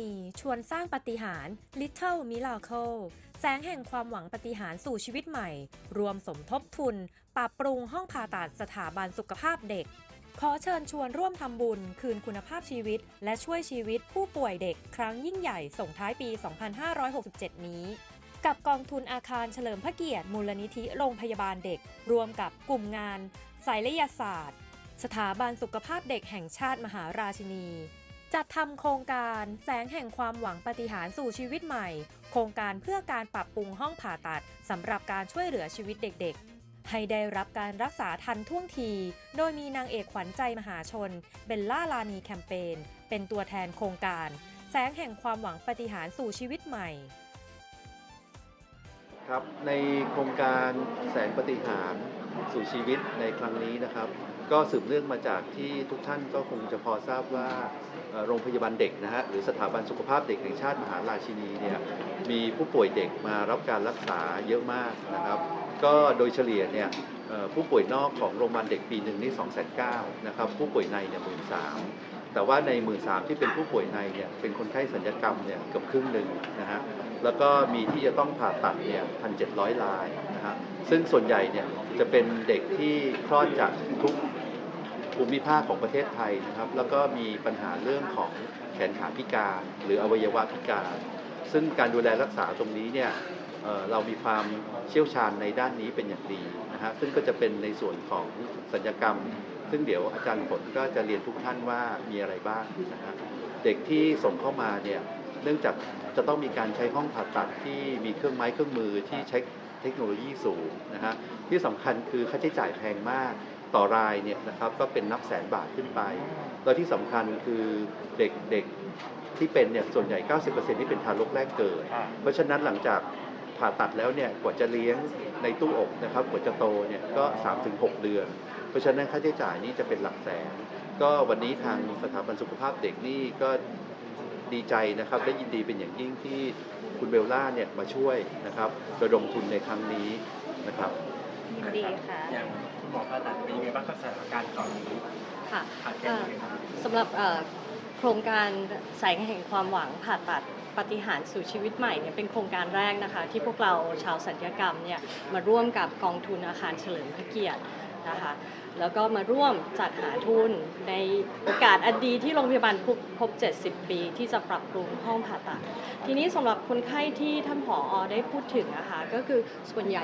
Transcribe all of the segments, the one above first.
นี ชวนสร้างปาฏิหารย์ Little Miracle แสงแห่งความหวังปาฏิหารย์สู่ชีวิตใหม่ รวมสมทบทุน ปรับปรุงห้องผ่าตัดสถาบันสุขภาพเด็ก ขอเชิญชวนร่วมทำบุญ คืนคุณภาพชีวิต และช่วยชีวิตผู้ป่วยเด็ก ครั้งยิ่งใหญ่ส่งท้ายปี 2567 นี้กับกองทุนอาคารเฉลิมพระเกียรติมูลนิธิโรงพยาบาลเด็ก รวมกับกลุ่มงานศัลยศาสตร์ สถาบันสุขภาพเด็กแห่งชาติมหาราชินี จัดทำโครงการแสงแห่งความหวังปฏิหารสู่ชีวิตใหม่ โครงการเพื่อการปรับปรุงห้องผ่าตัดสำหรับการช่วยเหลือชีวิตเด็กๆ ให้ได้รับการรักษาทันท่วงที โดยมีนางเอกขวัญใจมหาชน เบลล่าลานีแคมเปญเป็นตัวแทนโครงการ แสงแห่งความหวังปฏิหารสู่ชีวิตใหม่ครับในโครงการแสงปฏิหาร สู่ชีวิตในครั้งนี้นะครับ ก็สืบเนื่องมาจากที่ทุกท่านก็คงจะพอทราบว่าโรงพยาบาลเด็กนะฮะหรือสถาบันสุขภาพเด็กแห่งชาติมหาราชินีเนี่ยมีผู้ป่วยเด็กมารับการรักษาเยอะมากนะครับ ก็โดยเฉลี่ยเนี่ยผู้ป่วยนอกของโรงพยาบาลเด็กปีหนึ่งนี่2 9 0 0 0นะครับผู้ป่วยในเนี่ยหมื่นสาม แต่ว่าในหมื่นสามที่เป็นผู้ป่วยในเนี่ยเป็นคนไข้สัญญกรรมเนี่ยเกือบครึ่งหนึ่งนะฮะแล้วก็มีที่จะต้องผ่าตัดเนี่ยพันเจ็ดร้อยรายนะฮะซึ่งส่วนใหญ่เนี่ยจะเป็นเด็กที่คลอดจากทุกภูมิภาคของประเทศไทยนะครับ แล้วก็มีปัญหาเรื่องของแขนขาพิการหรืออวัยวะพิการ ซึ่งการดูแลรักษาตรงนี้เนี่ยเเรามีความเชี่ยวชาญในด้านนี้เป็นอย่างดีนะฮะซึ่งก็จะเป็นในส่วนของสัญญกรรม ซึ่งเดี๋ยวอาจารย์ผลก็จะเรียนทุกท่านว่ามีอะไรบ้างนะฮะเด็กที่ส่งเข้ามาเนี่ยเนื่องจากจะต้องมีการใช้ห้องผ่าตัดที่มีเครื่องไม้เครื่องมือที่ใช้เทคโนโลยีสูงนะฮะที่สำคัญคือค่าใช้จ่ายแพงมากต่อรายเนี่ยนะครับก็เป็นนับแสนบาทขึ้นไป แล้วที่สำคัญคือเด็กเด็กที่เป็นเนี่ยส่วนใหญ่ 90%ที่เป็นทารกแรกเกิด เพราะฉะนั้นหลังจาก ผ่าตัดแล้วเนี่ยกว่าจะเลี้ยงในตู้อกนะครับกว่าจะโตเนี่ยก็ 3-6 เดือน เพราะฉะนั้นค่าใช้จ่ายนี่จะเป็นหลักแสน ก็วันนี้ทางสถาบันสุขภาพเด็กนี่ก็ดีใจนะครับและยินดีเป็นอย่างยิ่งที่คุณเบลล่าเนี่ยมาช่วยนะครับระดมทุนในครั้งนี้นะครับยินดีค่ะอย่างคุณหมอผ่าตัดเป็นยังไงบ้างครับสถานการณ์ตอนนี้ค่ะขาดแคลนยังไงบ้างสำหรับเอ่อโครงการแสงแห่งความหวังผ่าตัด ปฏิหารสู่ชีวิตใหม่เนี่ยเป็นโครงการแรกนะคะ ที่พวกเราชาวสัญญกรรมเนี่ยมาร่วมกับกองทุนอาคารเฉลิมพระเกียรติ นะคะแล้วก็มาร่วมจัดหาทุนในโอกาสอนดีที่โรงพยาบาลครบ 70 ปีที่จะปรับปรุงห้องผ่าตัด ทีนี้สำหรับคนไข้ที่ท่านผออได้พูดถึงนะคะก็คือส่วนใหญ่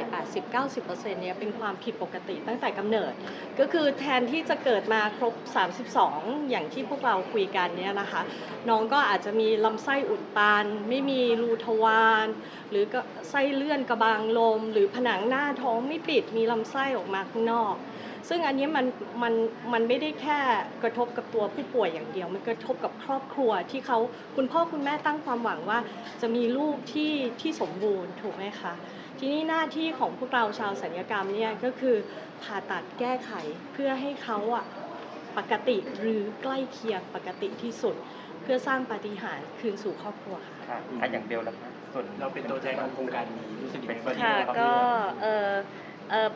80-90%เนี่ยเป็นความผิดปกติตั้งแต่กำเนิด ก็คือแทนที่จะเกิดมาครบ 32 อย่างที่พวกเราคุยกันเนี่ยนะคะน้องก็อาจจะมีลำไส้อุดตัน ไม่มีรูทวาร หรือก็ไส้เลื่อนกระบางลม หรือผนังหน้าท้องไม่ปิดมีลำไส้ออกมาข้างนอก ซึ่งอันนี้มันมันมันไม่ได้แค่กระทบกับตัวผู้ป่วยอย่างเดียว มันกระทบกับครอบครัวที่เขาคุณพ่อคุณแม่ตั้งความหวังว่า จะมีลูกที่ที่สมบูรณ์ถูกไหมคะทีนี้หน้าที่ของพวกเราชาวสัญญกรรมเนี่ยก็คือผ่าตัดแก้ไขเพื่อให้เขาอะปกติหรือใกล้เคียงปกติที่สุด เพื่อสร้างปาฏิหาริย์คืนสู่ครอบครัวค่ะ ค่ะอะอย่างเบลแล้วครับส่วนเราเป็นตัวแทนของโครงการนี้รู้สึกยังไงบ้างเป็นค่ะรับก็เออเออ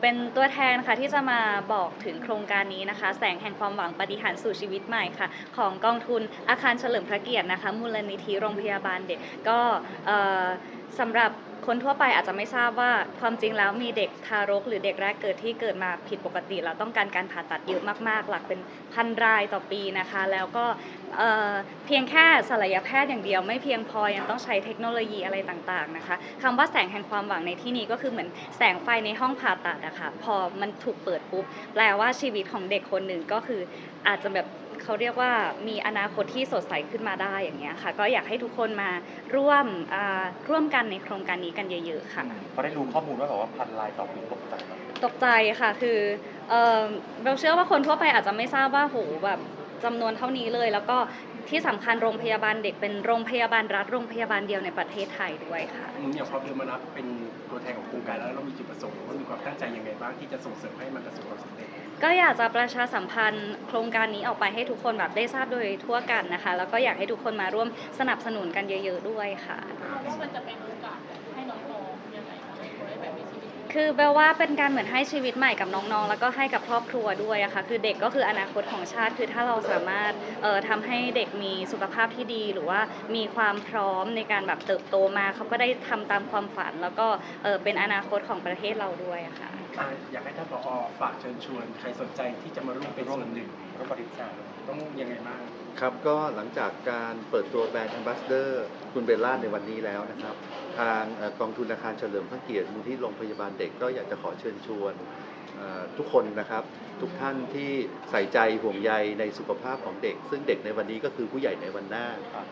เป็นตัวแทนค่ะที่จะมาบอกถึงโครงการนี้นะคะ แสงแห่งความหวังปฏิหารสู่ชีวิตใหม่ค่ะ ของกองทุนอาคารเฉลิมพระเกียรตินะคะ มูลนิธิโรงพยาบาลเด็กก็สำหรับ คนทั่วไปอาจจะไม่ทราบว่าความจริงแล้วมีเด็กทารก หรือเด็กแรกเกิดที่เกิดมาผิดปกติ แล้วต้องการการผ่าตัดเยอะมากๆ หลักเป็นพันรายต่อปีนะคะ แล้วก็เพียงแค่ศัลยแพทย์อย่างเดียวไม่เพียงพอยังต้องใช้เทคโนโลยีอะไรต่างๆนะคะคำว่าแสงแห่งความหวังในที่นี้ก็คือเหมือนแสงไฟในห้องผ่าตัดอะค่ะพอมันถูกเปิดปุ๊บแปลว่าชีวิตของเด็กคนหนึ่งก็คืออาจจะแบบ เขาเรียกว่ามีอนาคตที่สดใสขึ้นมาได้อย่างเงี้ยค่ะ ก็อยากให้ทุกคนมาร่วมอ่าร่วมกันในโครงการนี้กันเยอะๆค่ะพอได้รู้ข้อมูลว่าแบบว่าพันลายต่อปีตกใจไหมตกใจค่ะคือเอ่อเบลเชื่อว่าคนทั่วไปอาจจะไม่ทราบว่าโหแบบจำนวนเท่านี้เลย แล้วก็ที่สำคัญโรงพยาบาลเด็กเป็นโรงพยาบาลรัฐโรงพยาบาลเดียวในประเทศไทยด้วยค่ะอืมอย่างพอเบลมารับเป็นตัวแทนของโครงการแล้วเรามีจุดประสงค์ว่ามีความตั้งใจยังไง บ้างที่จะส่งเสริมให้มันประสบความสำเร็จก็อยากจะประชาสัมพันธ์โครงการนี้ออกไปให้ทุกคนแบบได้ทราบโดยทั่วกันนะคะ แล้วก็อยากให้ทุกคนมาร่วมสนับสนุนกันเยอะ ๆ ด้วยค่ะ ว่ามันจะเป็นโอกาสให้น้องๆยังไงคะให้แบบมีชีวิตคือแปลว่าเป็นการเหมือนให้ชีวิตใหม่กับน้องๆ แล้วก็ให้กับครอบครัวด้วยอะค่ะ คือเด็กก็คืออนาคตของชาติ คือถ้าเราสามารถเอ่อทำให้เด็กมีสุขภาพที่ดี หรือว่ามีความพร้อมในการแบบเติบโตมา เขาก็ได้ทำตามความฝัน แล้วก็เอ่อเป็นอนาคตของประเทศเราด้วยอะค่ะ อยากให้ท่านผอฝากเชิญชวน ใครสนใจที่จะมาร่วมเป็นส่วนหนึ่งร่วมบริจาคต้องยังไงบ้างครับก็หลังจากการเปิดตัวแบรนด์ Ambassador คุณเบลล่าในวันนี้แล้วนะครับ ทางกองทุนอาคารเฉลิมพระเกียรติมูลที่โรงพยาบาลเด็กก็อยากจะขอเชิญชวนทุกคนนะครับ ทุกท่านที่ใส่ใจห่วงใยในสุขภาพของเด็ก ซึ่งเด็กในวันนี้ก็คือผู้ใหญ่ในวันหน้า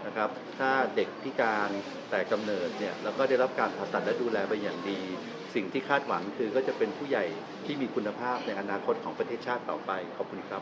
นะครับ ถ้าเด็กพิการแต่กำเนิดเนี่ยแล้วก็ได้รับการผ่าตัดและดูแลไปอย่างดี สิ่งที่คาดหวังคือก็จะเป็นผู้ใหญ่ที่มีคุณภาพในอนาคตของประเทศชาติต่อไปขอบคุณครับ